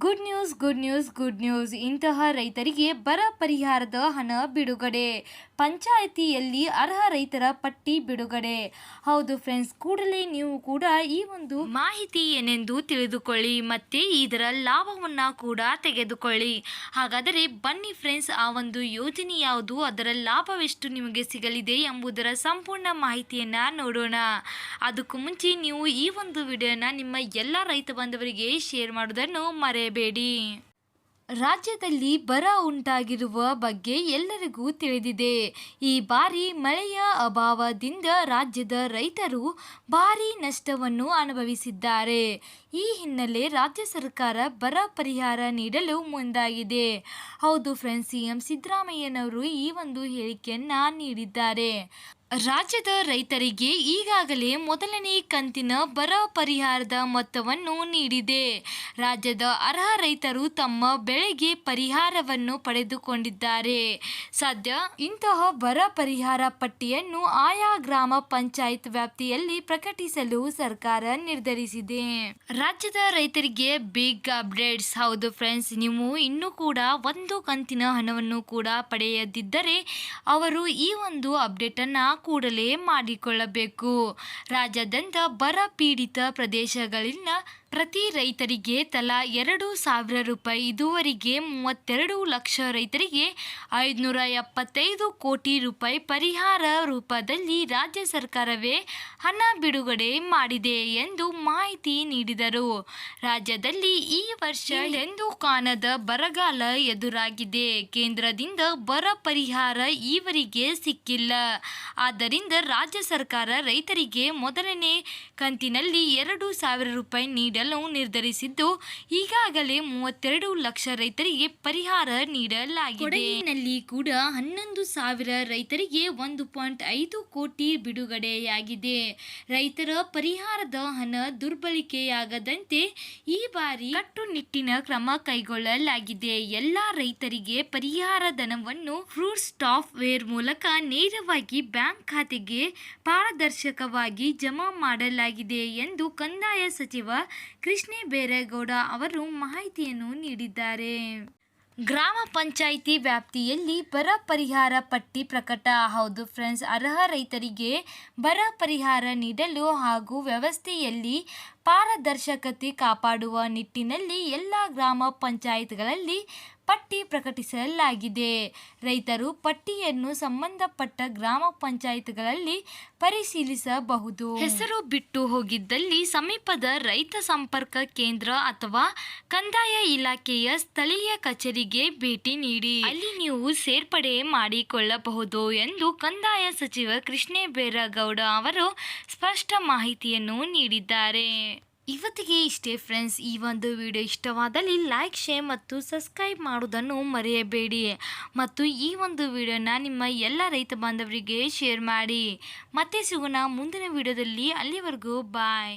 Good news good news good news ಇಂತಹ ರೈತರಿಗೆ ಬರ ಪರಿಹಾರದ ಹಣ ಬಿಡುಗಡೆ. ಪಂಚಾಯಿತಿಯಲ್ಲಿ ಅರ್ಹ ರೈತರ ಪಟ್ಟಿ ಬಿಡುಗಡೆ. ಹೌದು ಫ್ರೆಂಡ್ಸ್ ಕೂಡಲೇ ನೀವು ಕೂಡ ಈ ಒಂದು ಮಾಹಿತಿ ಏನೆಂದು ತಿಳಿದುಕೊಳ್ಳಿ, ಮತ್ತೆ ಇದರ ಲಾಭವನ್ನ ಕೂಡ ತೆಗೆದುಕೊಳ್ಳಿ. ಹಾಗಾದರೆ ಬನ್ನಿ ಫ್ರೆಂಡ್ಸ್ ಆ ಒಂದು ಯೋಜನೆ ಯಾವುದು, ಅದರ ಲಾಭವೆಷ್ಟು ನಿಮಗೆ ಸಿಗಲಿದೆ ಎಂಬುದರ ಸಂಪೂರ್ಣ ಮಾಹಿತಿಯನ್ನ ನೋಡೋಣ. ಅದಕ್ಕೂ ಮುಂಚೆ ನೀವು ಈ ಒಂದು ವಿಡಿಯೋನ ನಿಮ್ಮ ಎಲ್ಲ ರೈತ ಬಾಂಧವರಿಗೆ ಶೇರ್ ಮಾಡೋದನ್ನು ಮರೆಯಬೇಡಿ ರಾಜ್ಯದಲ್ಲಿ ಬರ ಉಂಟಾಗಿರುವ ಬಗ್ಗೆ ಎಲ್ಲರಿಗೂ ತಿಳಿದಿದೆ. ಈ ಬಾರಿ ಮಳೆಯ ಅಭಾವದಿಂದ ರಾಜ್ಯದ ರೈತರು ಭಾರೀ ನಷ್ಟವನ್ನು ಅನುಭವಿಸಿದ್ದಾರೆ. ಈ ಹಿನ್ನೆಲೆ ರಾಜ್ಯ ಸರ್ಕಾರ ಬರ ಪರಿಹಾರ ನೀಡಲು ಮುಂದಾಗಿದೆ. ಹೌದು ಫ್ರೆಂಡ್ಸ್ ಸಿಎಂ ಸಿದ್ದರಾಮಯ್ಯನವರು ಈ ಒಂದು ಹೇಳಿಕೆಯನ್ನು ನೀಡಿದ್ದಾರೆ. ರಾಜ್ಯದ ರೈತರಿಗೆ ಈಗಾಗಲೇ ಮೊದಲನೇ ಕಂತಿನ ಬರ ಪರಿಹಾರದ ಮೊತ್ತವನ್ನು ನೀಡಿದೆ. ರಾಜ್ಯದ ಅರ್ಹ ರೈತರು ತಮ್ಮ ಬೆಳೆಗೆ ಪರಿಹಾರವನ್ನು ಪಡೆದುಕೊಂಡಿದ್ದಾರೆ. ಸದ್ಯ ಇಂತಹ ಬರ ಪರಿಹಾರ ಪಟ್ಟಿಯನ್ನು ಆಯಾ ಗ್ರಾಮ ಪಂಚಾಯತ್ ವ್ಯಾಪ್ತಿಯಲ್ಲಿ ಪ್ರಕಟಿಸಲು ಸರ್ಕಾರ ನಿರ್ಧರಿಸಿದೆ. ರಾಜ್ಯದ ರೈತರಿಗೆ ಬಿಗ್ ಅಪ್ಡೇಟ್ಸ್ ಹೌದು ಫ್ರೆಂಡ್ಸ್ ನೀವು ಇನ್ನೂ ಕೂಡ ಒಂದು ಕಂತಿನ ಹಣವನ್ನು ಕೂಡ ಪಡೆಯದಿದ್ದರೆ ಅವರು ಈ ಒಂದು ಅಪ್ಡೇಟನ್ನು ಕೂಡಲೇ ಮಾಡಿಕೊಳ್ಳಬೇಕು. ರಾಜ್ಯಾದ್ಯಂತ ಬರ ಪೀಡಿತ ಪ್ರದೇಶಗಳಲ್ಲಿನ ಪ್ರತಿ ರೈತರಿಗೆ ತಲಾ ಎರಡು ಸಾವಿರ ರೂಪಾಯಿ ಇದುವರೆಗೆ ಮೂವತ್ತೆರಡು ಲಕ್ಷ ರೈತರಿಗೆ ಐದುನೂರ ಎಪ್ಪತ್ತೈದು ಕೋಟಿ ರೂಪಾಯಿ ಪರಿಹಾರ ರೂಪದಲ್ಲಿ ರಾಜ್ಯ ಸರ್ಕಾರವೇ ಹಣ ಬಿಡುಗಡೆ ಮಾಡಿದೆ ಎಂದು ಮಾಹಿತಿ ನೀಡಿದರು. ರಾಜ್ಯದಲ್ಲಿ ಈ ವರ್ಷ ಎಂದು ಕಾಣದ ಬರಗಾಲ ಎದುರಾಗಿದೆ. ಕೇಂದ್ರದಿಂದ ಬರ ಪರಿಹಾರ ಈವರೆಗೆ ಸಿಕ್ಕಿಲ್ಲ. ಆದ್ದರಿಂದ ರಾಜ್ಯ ಸರ್ಕಾರ ರೈತರಿಗೆ ಮೊದಲನೇ ಕಂತಿನಲ್ಲಿ ಎರಡು ಸಾವಿರ ರೂಪಾಯಿ ನೀಡಲು ನಿರ್ಧರಿಸಿದ್ದು ಈಗಾಗಲೇ ಮೂವತ್ತೆರಡು ಲಕ್ಷ ರೈತರಿಗೆ ಪರಿಹಾರ ನೀಡಲಾಗಿದೆ. ಕೊಡಗಿನಲ್ಲಿ ಕೂಡ ಹನ್ನೊಂದು ಸಾವಿರ ರೈತರಿಗೆ ಒಂದು ಪಾಯಿಂಟ್ ಐದು ಕೋಟಿ ಬಿಡುಗಡೆಯಾಗಿದೆ. ರೈತರ ಪರಿಹಾರದ ಹಣ ದುರ್ಬಳಕೆಯಾಗದಂತೆ ಈ ಬಾರಿ ಕಟ್ಟುನಿಟ್ಟಿನ ಕ್ರಮ ಕೈಗೊಳ್ಳಲಾಗಿದೆ. ಎಲ್ಲಾ ರೈತರಿಗೆ ಪರಿಹಾರ ಧನವನ್ನು ಫ್ರೂಟ್ ಸಾಫ್ಟ್ವೇರ್ ವೇರ್ ಮೂಲಕ ನೇರವಾಗಿ ಬ್ಯಾಂಕ್ ಖಾತೆಗೆ ಪಾರದರ್ಶಕವಾಗಿ ಜಮಾ ಮಾಡಲಾಗಿದೆ ಎಂದು ಕಂದಾಯ ಸಚಿವ ಕೃಷ್ಣ ಬೇರೇಗೌಡ ಅವರು ಮಾಹಿತಿಯನ್ನು ನೀಡಿದ್ದಾರೆ. ಗ್ರಾಮ ಪಂಚಾಯಿತಿ ವ್ಯಾಪ್ತಿಯಲ್ಲಿ ಬರ ಪರಿಹಾರ ಪಟ್ಟಿ ಪ್ರಕಟ. ಹೌದು ಫ್ರೆಂಡ್ಸ್ ಅರ್ಹ ರೈತರಿಗೆ ಬರ ಪರಿಹಾರ ನೀಡಲು ಹಾಗೂ ವ್ಯವಸ್ಥೆಯಲ್ಲಿ ಪಾರದರ್ಶಕತೆ ಕಾಪಾಡುವ ನಿಟ್ಟಿನಲ್ಲಿ ಎಲ್ಲ ಗ್ರಾಮ ಪಂಚಾಯತ್ಗಳಲ್ಲಿ ಪಟ್ಟಿ ಪ್ರಕಟಿಸಲಾಗಿದೆ. ರೈತರು ಪಟ್ಟಿಯನ್ನು ಸಂಬಂಧಪಟ್ಟ ಗ್ರಾಮ ಪಂಚಾಯತ್ಗಳಲ್ಲಿ ಪರಿಶೀಲಿಸಬಹುದು. ಹೆಸರು ಬಿಟ್ಟು ಹೋಗಿದ್ದಲ್ಲಿ ಸಮೀಪದ ರೈತ ಸಂಪರ್ಕ ಕೇಂದ್ರ ಅಥವಾ ಕಂದಾಯ ಇಲಾಖೆಯ ಸ್ಥಳೀಯ ಕಚೇರಿಗೆ ಭೇಟಿ ನೀಡಿ. ಅಲ್ಲಿ ನೀವು ಸೇರ್ಪಡೆ ಮಾಡಿಕೊಳ್ಳಬಹುದು ಎಂದು ಕಂದಾಯ ಸಚಿವ ಕೃಷ್ಣೇ ಬೇರಗೌಡ ಅವರು ಸ್ಪಷ್ಟ ಮಾಹಿತಿಯನ್ನು ನೀಡಿದ್ದಾರೆ. ಇವತ್ತಿಗೆ ಇಷ್ಟೇ ಫ್ರೆಂಡ್ಸ್ ಈ ಒಂದು ವಿಡಿಯೋ ಇಷ್ಟವಾದಲ್ಲಿ ಲೈಕ್ ಶೇರ್ ಮತ್ತು ಸಬ್ಸ್ಕ್ರೈಬ್ ಮಾಡುವುದನ್ನು ಮರೆಯಬೇಡಿ. ಮತ್ತು ಈ ಒಂದು ವಿಡಿಯೋನ ನಿಮ್ಮ ಎಲ್ಲ ರೈತ ಬಾಂಧವರಿಗೆ ಶೇರ್ ಮಾಡಿ. ಮತ್ತೆ ಸಿಗೋಣ ಮುಂದಿನ ವಿಡಿಯೋದಲ್ಲಿ ಅಲ್ಲಿವರೆಗೂ ಬಾಯ್